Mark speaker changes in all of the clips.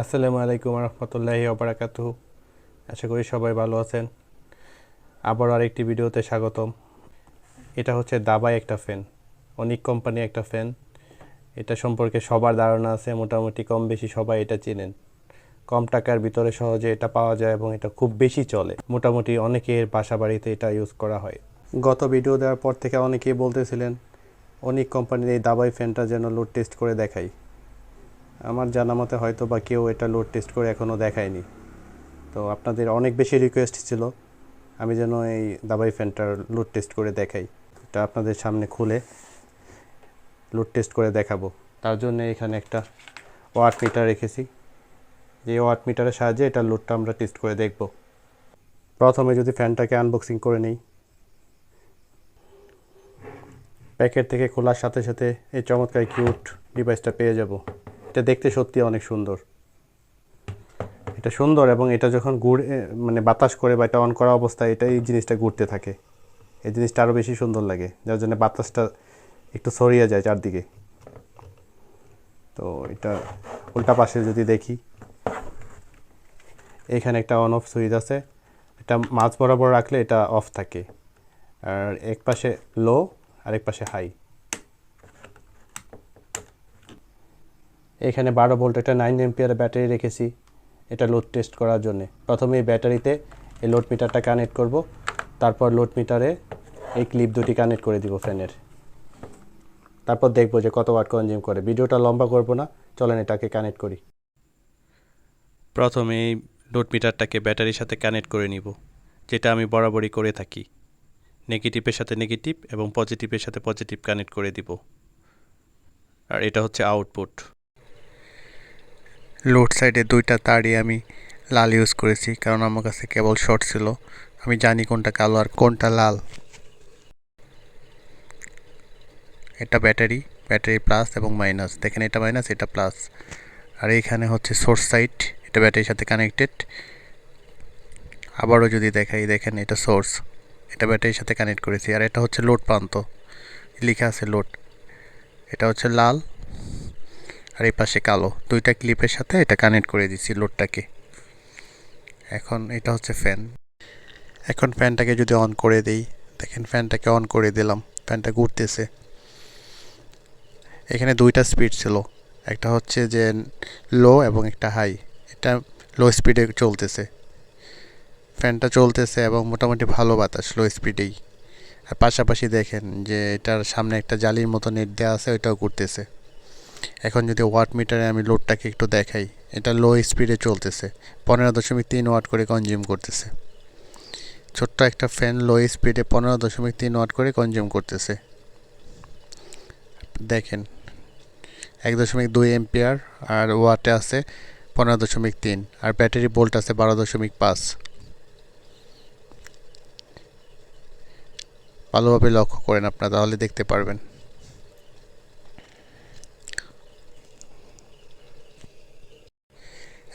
Speaker 1: আসসালামু আলাইকুম রহমতুল্লাহি ওবরাকাতু আশা করি সবাই ভালো আছেন। আবার আরেকটি ভিডিওতে স্বাগতম। এটা হচ্ছে দাবাই একটা ফ্যান, অনেক কোম্পানি একটা ফ্যান। এটা সম্পর্কে সবার ধারণা আছে, মোটামুটি কম বেশি সবাই এটা চেনেন। কম টাকার ভিতরে সহজে এটা পাওয়া যায় এবং এটা খুব বেশি চলে। মোটামুটি অনেকের বাসা বাড়িতে এটা ইউজ করা হয়। গত ভিডিও দেওয়ার পর থেকে অনেকেই বলতেছিলেন, অনেক কোম্পানির এই দাবাই ফ্যানটা যেন লোড টেস্ট করে দেখাই আমার জানা মতে হয়তো বা কেউ এটা লোড টেস্ট করে এখনও দেখায়নি। তো আপনাদের অনেক বেশি রিকোয়েস্ট ছিল, আমি যেন এই দাবাই ফ্যানটার লোড টেস্ট করে দেখাই। এটা আপনাদের সামনে খুলে লোড টেস্ট করে দেখাবো। তার জন্য এখানে একটা ওয়াট মিটার রেখেছি। যে ওয়াট মিটারের সাহায্যে এটা লোডটা আমরা টেস্ট করে দেখব। প্রথমে যদি ফ্যানটাকে আনবক্সিং করে নিই প্যাকেট থেকে খোলার সাথে সাথে এই চমৎকার কিউট ডিভাইসটা পেয়ে যাব। এটা দেখতে সত্যি অনেক সুন্দর। এটা সুন্দর এবং এটা যখন ঘুরে মানে বাতাস করে বা এটা অন করা অবস্থায় এটা এই জিনিসটা ঘুরতে থাকে। এই জিনিসটা আরও বেশি সুন্দর লাগে, যার জন্য বাতাসটা একটু ছড়িয়ে যায় চারদিকে। তো এটা উল্টা পাশে যদি দেখি, এখানে একটা অন অফ সুইচ আছে। এটা মাঝ বরাবর রাখলে এটা অফ থাকে। আর এক পাশে লো আর এক পাশে হাই এখানে বারো ভোল্ট একটা নাইন এমপিয়ার ব্যাটারি রেখেছি, এটা লোড টেস্ট করার জন্য। প্রথমে এই ব্যাটারিতে এই লোড মিটারটা কানেক্ট করব, তারপর লোড মিটারে এই ক্লিপ দুটি কানেক্ট করে দিব ফ্যানের তারপর দেখব যে কত ওয়াট কনজিউম করে। ভিডিওটা লম্বা করব না, চলেন এটাকে কানেক্ট করি। প্রথমে এই লোড মিটারটাকে ব্যাটারির সাথে কানেক্ট করে নিব, যেটা আমি বরাবরই করে থাকি। নেগেটিভের সাথে নেগেটিভ এবং পজিটিভের সাথে পজিটিভ কানেক্ট করে দিব। আর এটা হচ্ছে আউটপুট লোড সাইডে দুইটা তারই আমি লাল ইউজ করেছি, কারণ আমার কাছে কেবল শর্ট ছিল। আমি জানি কোনটা কালো আর কোনটা লাল। এটা ব্যাটারি ব্যাটারি প্লাস এবং মাইনাস। দেখেন এটা মাইনাস, এটা প্লাস। আর এইখানে হচ্ছে সোর্স সাইড, এটা ব্যাটারির সাথে কানেক্টেড। আবারও যদি দেখাই, দেখেন এটা সোর্স। এটা ব্যাটারির সাথে কানেক্ট করেছি। আর এটা হচ্ছে লোড প্রান্ত। লেখা আছে লোড। এটা হচ্ছে লাল। আর এই পাশে কালো। দুইটা ক্লিপের সাথে এটা কানেক্ট করে দিচ্ছি লোডটাকে। এখন এটা হচ্ছে ফ্যান। এখন ফ্যানটাকে যদি অন করে দিই, দেখেন ফ্যানটাকে অন করে দিলাম, ফ্যানটা ঘুরতেছে। এখানে দুইটা স্পিড ছিল, একটা হচ্ছে যে লো এবং একটা হাই। এটা লো স্পিডে চলতেছে। ফ্যানটা চলতেছে এবং মোটামুটি ভালো বাতাস লো স্পিডেই। আর পাশাপাশি দেখেন যে এটার সামনে একটা জালির মতো নেট দেওয়া আছে, ওইটাও ঘুরতেছে। এখন যদি ওয়াট মিটারে আমি লোডটাকে একটু দেখাই, এটা লো স্পিডে চলতেছে। পনেরো দশমিক তিন ওয়াট করে কনজিউম করতেছে। ছোট্ট একটা ফ্যান লো স্পিডে পনেরো দশমিক তিন ওয়াট করে কনজিউম করতেছে। দেখেন, এক দশমিক দুই এম্পিয়ার আর ওয়াটে আছে পনেরো দশমিক তিন, আর ব্যাটারি বোল্ট আছে বারো দশমিক পাঁচ। ভালোভাবে লক্ষ্য করেন আপনারা, তাহলে দেখতে পারবেন।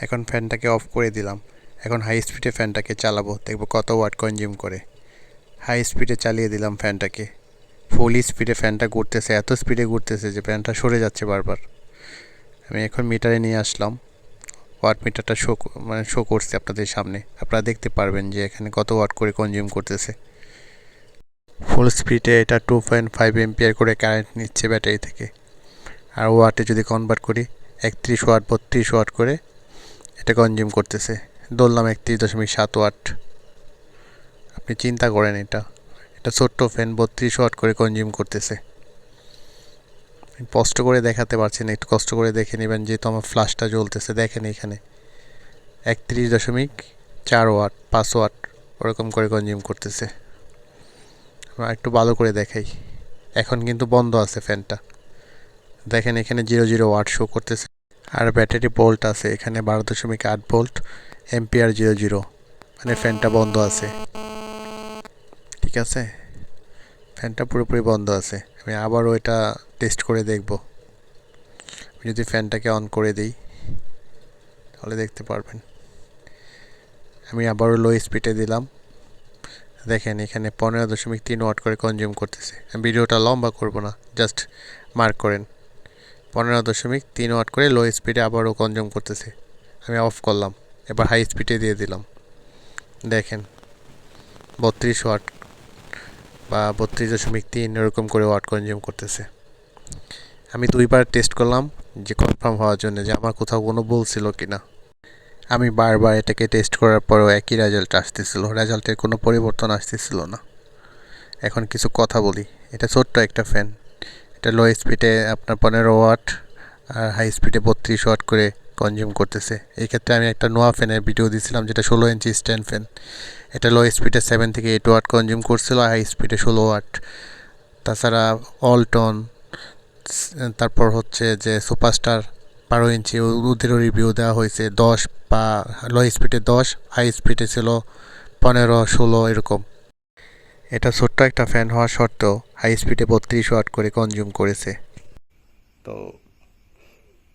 Speaker 1: এখন ফ্যানটাকে অফ করে দিলাম। এখন হাই স্পিডে ফ্যানটাকে চালাবো। দেখব কত ওয়াট কনজিউম করে। হাই স্পিডে চালিয়ে দিলাম ফ্যানটাকে। ফুল স্পিডে ফ্যানটা ঘুরতেছে, এত স্পিডে ঘুরতেছে যে ফ্যানটা সরে যাচ্ছে বারবার। আমি এখন মিটারে নিয়ে আসলাম। ওয়াট মিটারটা শো মানে শো করছে আপনাদের সামনে। আপনারা দেখতে পারবেন যে এখানে কত ওয়াট করে কনজিউম করতেছে। ফুল স্পিডে এটা টু পয়েন্ট ফাইভ এমপিয়ার করে কারেন্ট নিচ্ছে ব্যাটারি থেকে। আর ওয়াটে যদি কনভার্ট করি, একত্রিশ ওয়াট বত্রিশ ওয়াট করে এটা কনজিউম করতেছে। ধরলাম একত্রিশ দশমিক সাত ওয়াট। আপনি চিন্তা করেন এটা। এটা ছোট্ট ফ্যান বত্রিশ ওয়াট করে কনজিউম করতেছে। কষ্ট করে দেখাতে পারছি না, একটু কষ্ট করে দেখে নেবেন, যেহেতু আমার ফ্লাশটা জ্বলতেছে, দেখেন এখানে। একত্রিশ দশমিক চার ওয়াট, পাঁচ ওয়াট, ওরকম করে কনজিউম করতেছে। আমরা একটু ভালো করে দেখাই। এখন কিন্তু বন্ধ আছে ফ্যানটা দেখেন এখানে জিরো জিরো ওয়াট শো করতেছে। আর ব্যাটারি বোল্ট আছে, এখানে বারো দশমিক আট ভোল্ট এমপিআর জিরো জিরো মানে ফ্যানটা বন্ধ আছে। ঠিক আছে? ফ্যানটা পুরোপুরি বন্ধ আছে। আমি আবারও এটা টেস্ট করে দেখব। যদি ফ্যানটাকে অন করে দিই, তাহলে দেখতে পারবেন। আমি আবারও লো স্পিডে দিলাম। দেখেন, এখানে পনেরো দশমিক তিন ওয়াট করে কনজিউম করতেছে। আমি ভিডিওটা লম্বা করব না জাস্ট মার্ক করেন। পনেরো দশমিক তিন ওয়াট করে লো স্পিডে আবারও কনজিউম করতেছে। আমি অফ করলাম, এবার হাই স্পিডে দিয়ে দিলাম। দেখেন, বত্রিশ ওয়াট বা বত্রিশ দশমিক তিন এরকম করে ওয়াট কনজিউম করতেছে। আমি দুইবার টেস্ট করলাম, যে কনফার্ম হওয়ার জন্য যে আমার কোথাও কোনো ভুল ছিল কি না আমি বারবার এটাকে টেস্ট করার পরেও একই রেজাল্ট আসতেছিল রেজাল্টের কোনো পরিবর্তন আসতেছিল না। এখন কিছু কথা বলি, এটা ছোট্ট একটা ফ্যান এটা লো স্পিডে আপনার পনেরো ওয়াট আর হাই স্পিডে বত্রিশ ওয়াট করে কনজিউম করতেছে। এই ক্ষেত্রে আমি একটা নোয়া ফ্যানের ভিডিও দিয়েছিলাম যেটা ষোলো ইঞ্চি স্ট্যান্ড ফ্যান এটা লো স্পিডে সেভেন থেকে এইট ওয়াট কনজিউম করছিল হাই স্পিডে ষোলো ওয়াট তাছাড়া অলটন তারপর হচ্ছে যে সুপারস্টার বারো ইঞ্চি ওদেরও রিভিউ দেওয়া হয়েছে, দশ বা লো স্পিডে দশ হাই স্পিডে ছিল পনেরো, ষোলো, এরকম। এটা ছোট্ট একটা ফ্যান হওয়া সত্ত্বেও হাই স্পিডে বত্রিশ ওয়াট করে কনজিউম করেছে। তো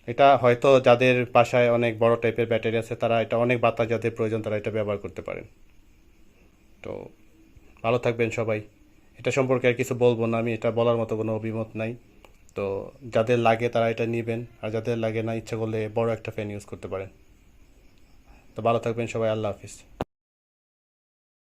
Speaker 1: এটা হয়তো যাদের বাসায় অনেক বড় টাইপের ব্যাটারি আছে, তারা এটা অনেক বাতাস যাদের প্রয়োজন, তারা এটা ব্যবহার করতে পারেন। তো ভালো থাকবেন সবাই। এটা সম্পর্কে আর কিছু বলব না, আমি এটা বলার মতো কোনো অভিমত নাই। তো যাদের লাগে তারা এটা নেবেন, আর যাদের লাগে না, ইচ্ছা করলে বড় একটা ফ্যান ইউজ করতে পারেন। তো ভালো থাকবেন সবাই, আল্লাহ হাফিজ।